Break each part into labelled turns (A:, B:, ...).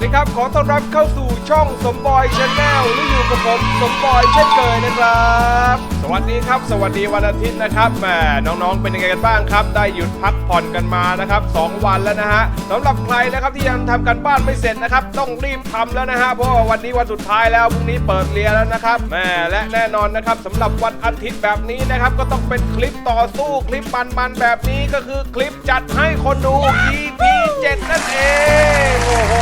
A: วัสดีครับ ขอต้อนรับเข้าสู่ช่องสมบอยชาแนลหรืออยู่กับผมสมบอยเช่นเคยนะครับ วัสดีครับ สวัสดีวันอาทิตย์นะครับแหมน้องๆ เป็นยังไงกันบ้างครับ ได้หยุดพักผ่อนกันมานะครับสองวันแล้วนะฮะสำหรับใครนะครับที่ยังทำกันบ้านไม่เสร็จนะครับ ต้องรีบทำแล้วนะฮะเพราะว่าวันนี้วันสุดท้ายแล้วพรุ่งนี้เปิดเรียนแล้วนะครับแหมและแน่นอนนะครับสำหรับวันอาทิตย์แบบนี้นะครับก็ต้องเป็นคลิปต่อสู้คลิปมันๆแบบนี้ก็คือคลิปจัดให้คนดู EP 7นั่นเองโอ้โห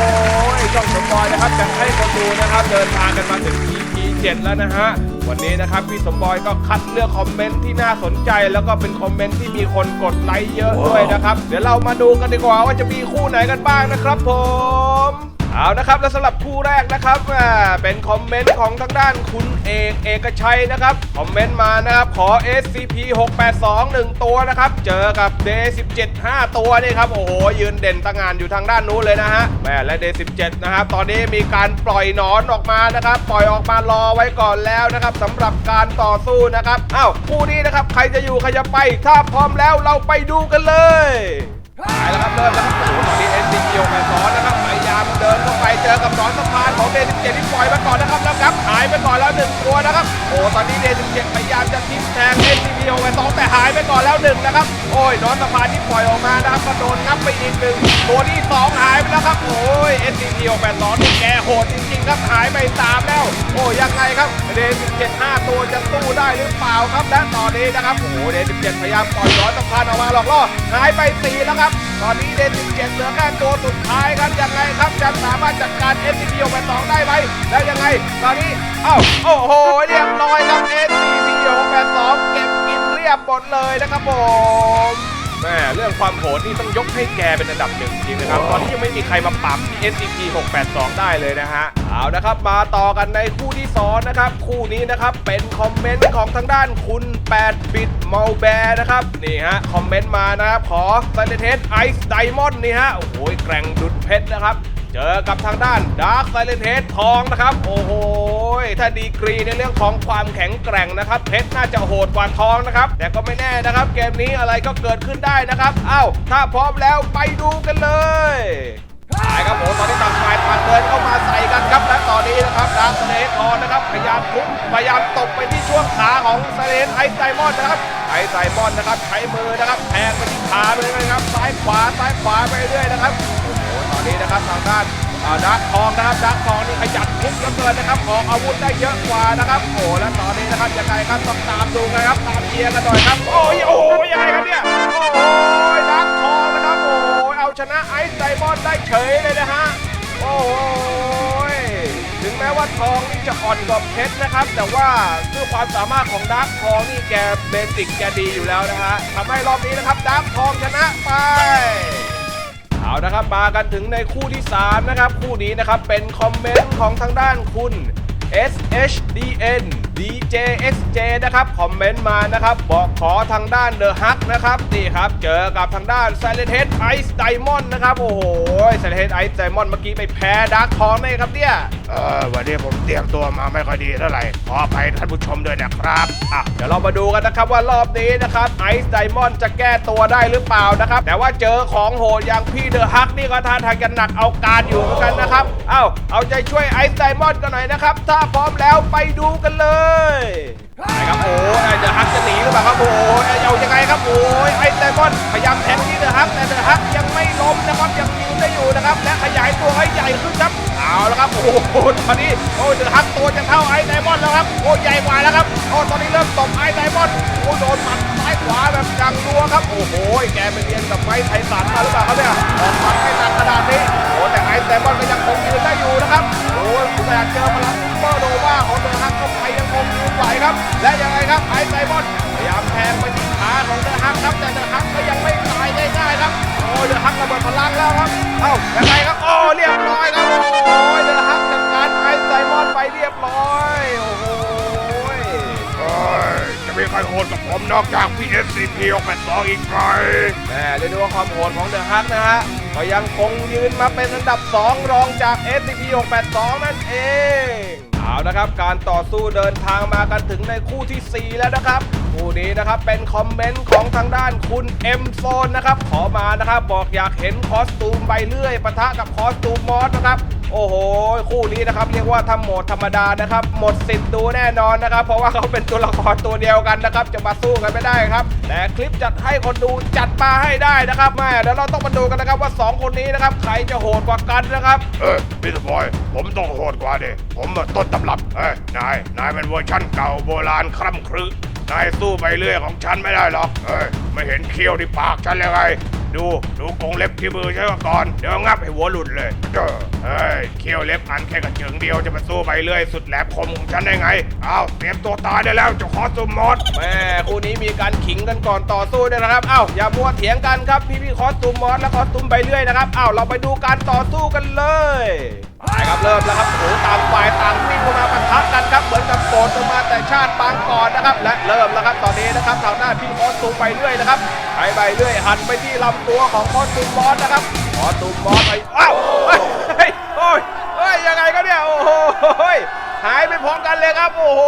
A: ช่องสมบอยนะครับจะให้คนดูนะครับ เดินทางกันมาถึง EP 7แล้วนะฮะ วันนี้นะครับพี่สมบอยก็คัดเลือกคอมเมนต์ที่น่าสนใจ แล้วก็เป็นคอมเมนต์ที่มีคนกดไลค์เยอะด้วยนะครับ เดี๋ยวเรามาดูกันดีกว่าว่าจะมีคู่ไหนกันบ้างนะครับผม เอานะครับแล้วสำหรับคู่แรกนะครับเป็นคอมเมนต์ของทางด้านคุณเอกเอกชัยนะครับคอมเมนต์มานะครับขอ SCP 682 1 ตัวนะครับ เจอกับ d 17 5 ตัวนี่ครับโอ้โหยืนเด่นตั้งงานอยู่ทางด้านนู้นเลยนะฮะแม่และ d 17 นะครับ ตอนนี้มีการปล่อยหนอนออกมานะครับ ปล่อยออกมารอไว้ก่อนแล้วนะครับสำหรับการต่อสู้นะครับอ้าวคู่นี้นะครับใครจะอยู่ใครจะไป ถ้าพร้อมแล้วเราไปดูกันเลยไปแล้วครับเริ่มแล้วครับโอ้โหตอนนี้ SCP 682 นะครับ ยายามเดินเข้าไปเจอกับหนอนสะพานของ Day 17ที่ปล่อยมาก่อนนะครับแล้วครับหายไปก่อนแล้วหนึ่งตัวนะครับโอ้ตอนนี้ Day 17พยายามจะทิ้งแทง SCP 682แต่หายไปก่อนแล้วหนึ่งนะครับโอ้ยหนอนสะพานที่ปล่อยออกมานะครับก็โดนงับไปอีกหนึ่งตัวที่สองหายไปแล้วครับโอ้ย SCP 682นี่แกโหดจริงๆครับหายไปสามแล้ว โอ้ยังไงครับ Day 17 5ตัวจะสู้ได้หรือเปล่าครับและตอนนี้นะครับโอ้โห Day 17พยายามปล่อยหนอนสะพานออกมาหลอกล่อหายไปสี่แล้วครับตอนนี้ Day 17เหลือแค่ตัวสุดท้ายครับ ครับจะสามารถจัดการ SCP 682ได้ไหมแล้วยังไง ตอนนี้เอ้าโอ้โห เรียบร้อยครับ SCP 682เก็บกินเรียบหมดเลยนะครับผม แม่เรื่องความโหดนี่ต้องยกให้แกเป็นอันดับหนึ่งจริงนะครับ ตอนนี้ยังไม่มีใครมาปรับ SCP 682 ได้เลยนะฮะ เอานะครับ มาต่อกันในคู่ที่สองนะครับ คู่นี้นะครับ เป็นคอมเมนต์ของทางด้านคุณ 8 บิตเมาแบร์นะครับ นี่ฮะ คอมเมนต์มานะครับ ขอ s i l e n t Head Ice Diamond นี่ฮะ โอ้โหแกร่งดุดเพชรนะครับ เจอกับทางด้าน Dark Silent Head ทองนะครับ โอ้โห ถ้าดีกรีในเรื่องของความแข็งแกร่งนะครับเพชรน่าจะโหดกว่าทองนะครับ แต่ก็ไม่แน่นะครับ เกมนี้อะไรก็เกิดขึ้นได้นะครับเอ้าถ้าพร้อมแล้วไปดูกันเลยไปครับผมตอนนี้ต่างฝ่ายต่างเดินเข้ามาใส่กันครับและตอนนี้นะครับดาร์คไซเนทองนะครับพยายามทุบพยายามตบไปที่ช่วงขาของไซเลนไอไซมอนนะครับไอไซมอนนะครับใช้มือนะครับแทงไปที่ขาไปเลยนะครับซ้ายขวาซ้ายขวาไปเรื่อยนะครับ นี้นะครับทางด้านดักทองนะครับดักทองนี่ขยันทุบเหลือเกินนะครับออกอาวุธได้เยอะกว่านะครับโอ้และตอนนี้นะครับยังไงครับต้องตามดูกันครับตามเชียร์กันหน่อยครับโอ้ยโอ้ยังไงครับเนี่ยโอ้โหดักทองนะครับโอ้โหเอาชนะไอซ์ไดมอนด์ได้เฉยเลยนะฮะโอ้โหถึงแม้ว่าทองนี่จะอ่อนกว่าเพชรนะครับ แต่ว่าด้วยความสามารถของดักทองนี่แกเบสิกแกดีอยู่แล้วนะฮะทำให้รอบนี้นะครับดักทองชนะไป นะครับมากันถึงในคู่ที่ 3 นะครับ คู่นี้นะครับเป็นคอมเมนต์ของทางด้านคุณ SHDN DJSJ นะครับ คอมเมนต์มานะครับ บอกขอทางด้าน The Hug นะครับ นี่ครับ เจอกับทางด้าน Silent Head Ice Diamond นะครับ โอ้โห Silent Head Ice Diamond เมื่อกี้ไปแพ้ดักทองเลยครับเนี่ย
B: เออวันนี้ผมเตรียมตัวมาไม่ค่อยดีเท่าไหร่ ขออภัยท่านผู้ชมด้วยนะครับ
A: อะเดี๋ยวเรามาดูกันนะครับว่ารอบนี้นะครับไอซ์ไดมอนด์จะแก้ตัวได้หรือเปล่านะครับ แต่ว่าเจอของโหดอย่างพี่เดอะฮักนี่ก็ท่าทางจะหนักเอาการอยู่เหมือนกันนะครับเอ้าเอาใจช่วยไอซ์ไดมอนด์กันหน่อยนะครับถ้าพร้อมแล้วไปดูกันเลยไปครับโอ้ยเดอะฮักจะหนีหรือเปล่า มอนพยายามแทงที่เดอะฮักแต่เดอะฮักยังไม่ล้มนะครับยังยืนได้อยู่นะครับและขยายตัวให้ใหญ่ขึ้นครับเอาละครับโอ้โหตอนนี้โอ้เดอะฮักตัวจะเท่าไอซ์ไดมอนด์แล้วครับโอ้ใหญ่กว่าแล้วครับโอ้ตอนนี้เริ่มตบไอซ์ไดมอนด์โอ้โดนหมัดซ้ายขวาแบบจังรัวครับโอ้โหแกไปเรียนกับไม้ไทสันมาหรือเปล่าครับเนี่ยออกหมัดให้หนักขนาดนี้โอ้แต่ไอซ์ไดมอนด์ก็ยังคงยืนได้อยู่นะครับโอ้ยแต่เจอพลัง เข้าไปยังคงยืนไหวครับ และยังไงครับไอซ์ไดมอนพยายามแทงไปที่ขาของเดอะฮักครับ แต่เดอะฮักก็ยังไม่ตายง่ายๆครับ โอ้ยเดอะฮักระเบิดพลังแล้วครับ เอ้ายังไงครับ โอ้เรียบร้อยครับ โอ้ยเดอะฮักจัดการไอซ์ไดมอนไปเรียบร้อย โอ้โห
B: เอ้ยจะมีใครโหดกับผมนอกจากพี่ SCP 682อีกไหม
A: แหม่เรียกได้ว่าความโหดของเดอะฮักนะฮะ ก็ยังคงยืนมาเป็นอันดับ 2 รองจาก SCP 682นั่นเอง เอานะครับ การต่อสู้เดินทางมากันถึงในคู่ทีสี่4 แล้วนะครับคู่คู่นี้นะครับเป็นคอมเมนต์ของทางด้านคุณเอ็มโซนนะครับ ขอมานะครับ บอกอยากเห็นคอสตูมใบเลื่อยปะทะกับคอสตูมมอสนะครับ โอ้โห คู่นี้นะครับเรียกว่าทำโหมดธรรมดานะครับ หมดสิทธิ์ดูแน่นอนนะครับ เพราะว่าเขาเป็นตัวละครตัวเดียวกันนะครับ จะมาสู้กันไม่ได้ครับ แต่คลิปจัดให้คนดูจัดมาให้ได้นะครับแม่เดี๋ยวเราต้องมาดูกันนะครับว่า 2 คนนี้นะครับใครจะโหดกว่ากันนะครับ
B: เออพี่สปอยผมต้องโหดกว่าดิผมต้นตำรับเอ้ยนายนายเป็นเวอร์ชั่นเก่าโบราณคร่ำครึ นายสู้ใบเลื่อยของฉันไม่ได้หรอก เอ้ยไม่เห็นเคี้ยวที่ปากฉันเลยไง ดูดูกรงเล็บที่มือฉันก่อน เดี๋ยวงับให้หัวหลุดเลยเจ้อเฮ้ยเคี้ยวเล็บอันแค่กระเจิงเดียวจะมาสู้ใบเลื่อยสุดแหลมคมของฉันได้ไง เอาเตรียมตัวตายได้แล้วเจ้าคอสตูมมอส
A: แม่คู่นี้มีการขิงกันก่อนต่อสู้ด้วยนะครับ เอ้าอย่ามัวเถียงกันครับพี่พี่คอสตูมมอสและคอสตูมใบเลื่อยนะครับ เอ้าเราไปดูการต่อสู้กันเลย ไปครับเริ่มแล้วครับโอ้ต่างฝ่ายต่างวิ่งเข้ามาปะทะกันครับเหมือนกับโกรธมาแต่ชาติปางก่อนนะครับ และเริ่มแล้วครับตอนนี้นะครับทางด้าพี่คอสตูมใบเลื่อยนะครับใช้ใบเลื่อยหันไปที่ลำตัวของคอสตูมอสนะครับคอสตูมอสไปอ้าวเฮ้ยเฮ้ยโอ้ยเฮ้ยยังไงครับเนี่ยโอ้โหหายไปพร้อมกันเลยครับโอ้โห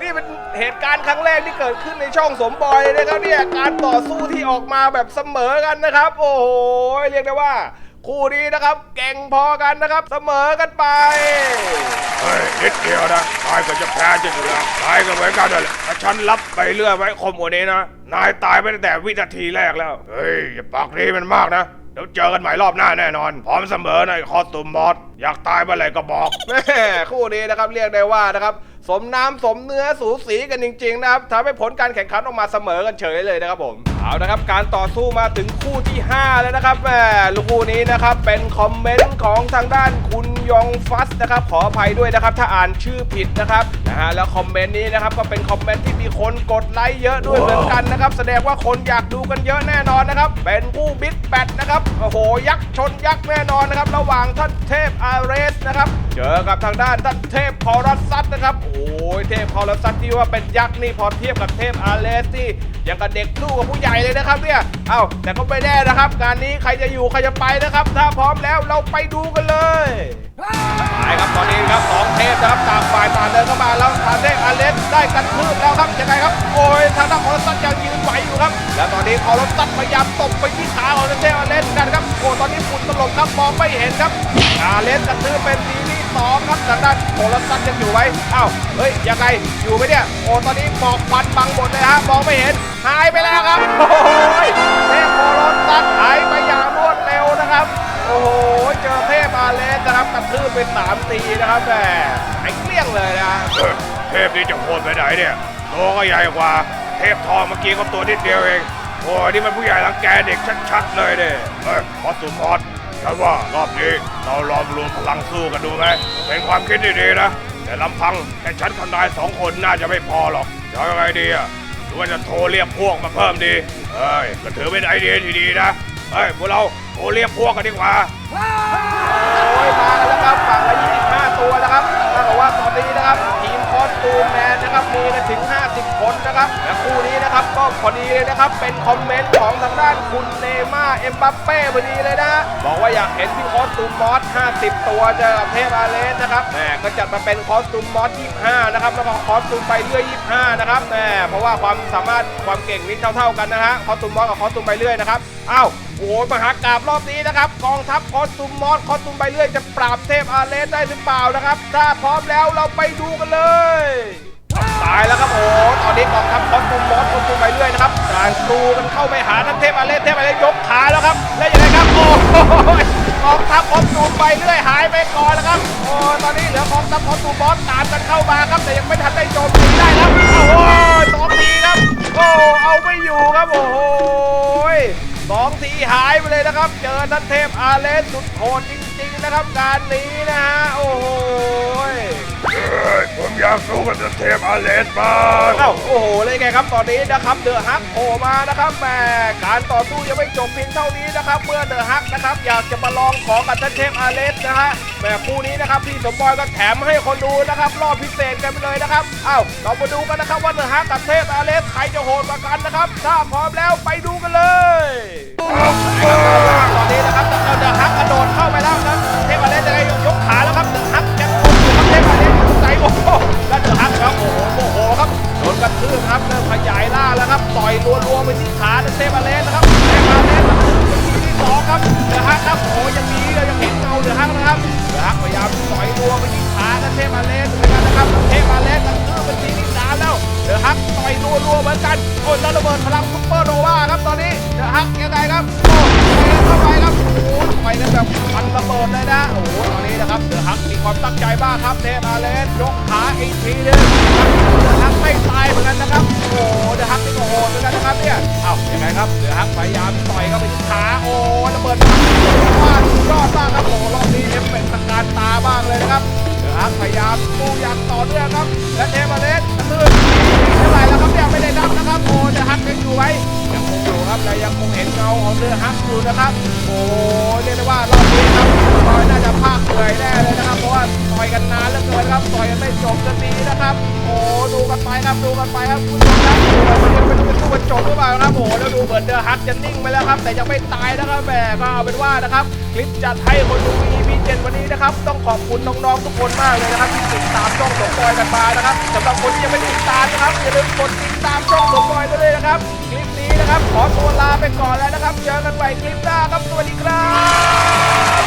A: นี่เป็นเหตุการณ์ครั้งแรกที่เกิดขึ้นในช่องสมบอยเลยนะครับเนี่ยการต่อสู้ที่ออกมาแบบเสมอกันนะครับ โอ้โหเรียกได้ว่า คู่นี้นะครับ เก่งพอกันนะครับ เสมอกันไป
B: เฮ้ยนิดเดียวนะนายก็จะแพ้จะอยู่แล้วนายก็เหมือนกันนั่นแหละถ้าฉันรับไปเรื่อยไว้คมกว่านี้นะ นายตายไปตั้งแต่วินาทีแรกแล้ว เฮ้ย อย่าปากดีมันมากนะ เดี๋ยวเจอกันใหม่รอบหน้าแน่นอน พร้อมเสมอในคอสตูมมอสอยากตายเมื่อไหร่ก็บอก
A: แม่คู่นี้นะครับเรียกได้ว่านะครับ สมน้ำสมเนื้อสูสีกันจริงๆนะครับทำให้ผลการแข่งขันออกมาเสมอกันเฉยเลยนะครับผมเอานะครับการต่อสู้มาถึงคู่ที่ 5 แล้วนะครับแม่ลูกคู่นี้นะครับเป็นคอมเมนต์ของทางด้านคุณยองฟัสนะครับขออภัยด้วยนะครับถ้าอ่านชื่อผิดนะครับนะฮะแล้วคอมเมนต์นี้นะครับก็เป็นคอมเมนต์ที่มีคนกดไลค์เยอะด้วยเหมือนกันนะครับแสดงว่าคนอยากดูกันเยอะแน่นอนนะครับเป็นคู่บิ๊กแบทนะครับโอ้โหยักษ์ชนยักษ์แน่นอนนะครับระหว่างท่านเทพอาเรสนะครับเจอกับทางด้านท่านเทพพอรัสซัตนะครับ โอ้ยเทพพอรัสซัตที่ว่าเป็นยักษ์นี่พอเทียบกับเทพอาเลสที่ยังกับเด็กสู้กับผู้ใหญ่เลยนะครับเนี่ย เอ้าแต่ก็ไปแน่นะครับ การนี้ใครจะอยู่ใครจะไปนะครับ ถ้าพร้อมแล้วเราไปดูกันเลยไปครับตอนนี้ครับสองเทพนะครับต่างฝ่ายต่างเดินเข้ามาแล้วทางเทพอาเลสได้กันพื้นแล้วครับยังไงครับโอ้ยทางด้านพอรัสซัตยังยืนไหวอยู่ครับ แล้วตอนนี้พอรัสซัตพยายามตบไปที่ขาของเทพอาเลสกันครับโอ้ตอนนี้ฝุ่นตลบครับมองไม่เห็นครับอาเลสกัะพื้นเป็นที สองครับทางด้านโคลัสซันยังอยู่ไว้อ้าวเฮ้ยยังไงอยู่ไหมเนี่ยโอ้ตอนนี้หมอกควันบังหมดเลยฮะมองไม่เห็นหายไปแล้วครับโอ้โหเทพโคลัสซันหายไปอย่างรวดเร็วนะครับ โอ้โหเจอเทพอาเลสนะครับกระทืบไปสามตีนะครับแหมไอ้เกลี้ยงเลยนะ
B: เทพนี่จะโคตรไปไหนเนี่ยตัวก็ใหญ่กว่า เทพทองเมื่อกี้ก็ตัวนิดเดียวเองโอ้ยนี่มันผู้ใหญ่รังแกเด็กชัดๆเลยเนี่ยเออยพอสุดพร ฉันว่ารอบนี้เราลองรวมพลังสู้กันดูไหมเป็นความคิดที่ดีนะ แต่ลำพังแค่ฉันกับนายสองคนน่าจะไม่พอหรอกจะเอายังไงดีอะหรือว่าจะโทรเรียกพวกมาเพิ่มดีเฮ้ยก็ถือเป็นไอเดียที่ดีนะเฮ้ยพวกเราโทรเรียกพวกกันดีกว่า
A: โอ้ยมากันแล้วครับฝั่งละ25 ตัวนะครับถ้ากับว่าตอนนี้นะครับ ทีมคอสตูมแมนนะครับมีกันถึง 50 คนนะครับและคู่นี้นะครับก็พอ ดีเลยนะครับ เป็นคอมเมนต์ของทางด้านคุณเนม่าเอ็มบัปเป้พอดีเลยนะ บอกว่าอยากเห็นพี่คอสตูมมอส 50 ตัวเจอกับเทพอาเลสนะครับแหมก็จัดมาเป็นคอสตูมมอส 25 นะครับ แล้วก็คอสตูมไปเรื่อย 25 นะครับแหมเพราะว่าความสามารถความเก่งนี่เท่าๆกันนะฮะคอสตูมมอสกับคอสตูมไปเรื่อยนะครับอ้าวโอ้มหากราบรอบนี้นะครับกองทัพคอสตูมมอสคอสตูมไปเรื่อยจะปราบเทพอาเลสได้หรือเปล่านะครับ ถ้าพร้อมแล้วเราไปดูกันเลย ตายแล้วครับโอ้ตอนนี้กองทัพคอสตูมมอสารกรูกันเข้าไปหาท่านเทพอาเลสเทพอาเลสยกขาแล้วครับ แล้วยังไงครับ โอ้โหกองทัพคอสตูมไปเรื่อยหายไปก่อนแล้วครับ โอ้ตอนนี้เหลือกองทัพคอสตูมมอสตามกันเข้ามาครับ แต่ยังไม่ทันได้โจมตีได้ครับโอ้โหสองทีครับ โอ้เอาไม่อยู่ครับโอ้โหสองทีหายไปเลยนะครับ เจอท่านเทพอาเลสสุดโหดจริง ๆนะครับการนี้นะฮะโอ้โห
B: เฮ้ยผมอยากสู้กับเทพอาเลสบ้าง
A: เอ้าโอ้โหเลยไงครับตอนนี้นะครับเดอะฮักโผล่มานะครับแหมการต่อสู้ยังไม่จบเพียงเท่านี้นะครับเมื่อเดอะฮักนะครับอยากจะมาลองของกับท่านเทพอาเลสนะฮะแหมคู่นี้นะครับพี่สมบอยก็แถมให้คนดูนะครับรอบพิเศษกันไปเลยนะครับเอ้าเรามาดูกันนะครับว่าเดอะฮักกับเทพอาเลสใครจะโหดกว่ากันนะครับถ้าพร้อมแล้วไปดูกันเลยตอนนี้นะครับ ระโดดเข้าไปแล้วนะเทพอาเลสจะได้ยกขาแล้วครับเดอดฮักยังคงอยู่ครับเทพอาเลสอยู่ตรงไหนโอ้โหแล้วเดอดฮักครับโอ้โหโอ้โหครับโดนกระทืบครับเริ่มขยายล่าแล้วครับต่อยรัวๆไปที่ขาเทพอาเลสนะครับ เทพอาเลนยกขาอีกทีนึงเดือดฮักไม่ตายเหมือนกันนะครับ โอ้โหเดือฮักนี่ก็โหดเหมือนกันนะครับเนี่ยเอ้ายังไงครับเดือดฮักพยายามต่อยเข้าไปที่ขาโอ้ระเบิดว่ายอดมากครับโอ้รอบนี้เอฟเป็นตะการตามากเลยนะครับเดือดฮักพยายามสู้อย่างต่อเนื่องครับและเทพอาเลนตือเท่าไหร่แล้วครับเนี่ยไม่ได้นับนะครับโอ้เดือฮักยังอยู่ไห มยังครับและยังคงเห็นเงาของเดือฮักอยู่นะครับ โอ้เรียกได้ว่ารอบนี้ครับบอยน่าจะภาคเหนื่อยแน่เลยนะครับ เพราะว่าต่อยกันนานเหลือเกินครับต่อยกันไม่จบสักทีนะครับ โอ้ดูกันไปครับดูกันไปครับคุณผู้ชมครับมันยังเป็นเป็นตู้บรรจบหรือเปล่าครับโอ้แล้วดูเหมือนเดอฮักจะนิ่งไปแล้วครับ แต่ยังไม่ตายนะครับแหมก็เอาเป็นว่านะครับคลิปจัดให้คนดู EP 7วันนี้นะครับต้องขอบคุณน้องๆทุกคนมากเลยนะครับที่ติดตามช่องสมบอยกันมานะครับสำหรับคนที่ยังไม่ได้ติดตามนะครับอย่าลืมกดติดตามช่องสมบอยด้วยนะครับ นะครับ ขอตัวลาไปก่อนแล้วนะครับ เจอกันใหม่คลิปหน้าครับ สวัสดีครับ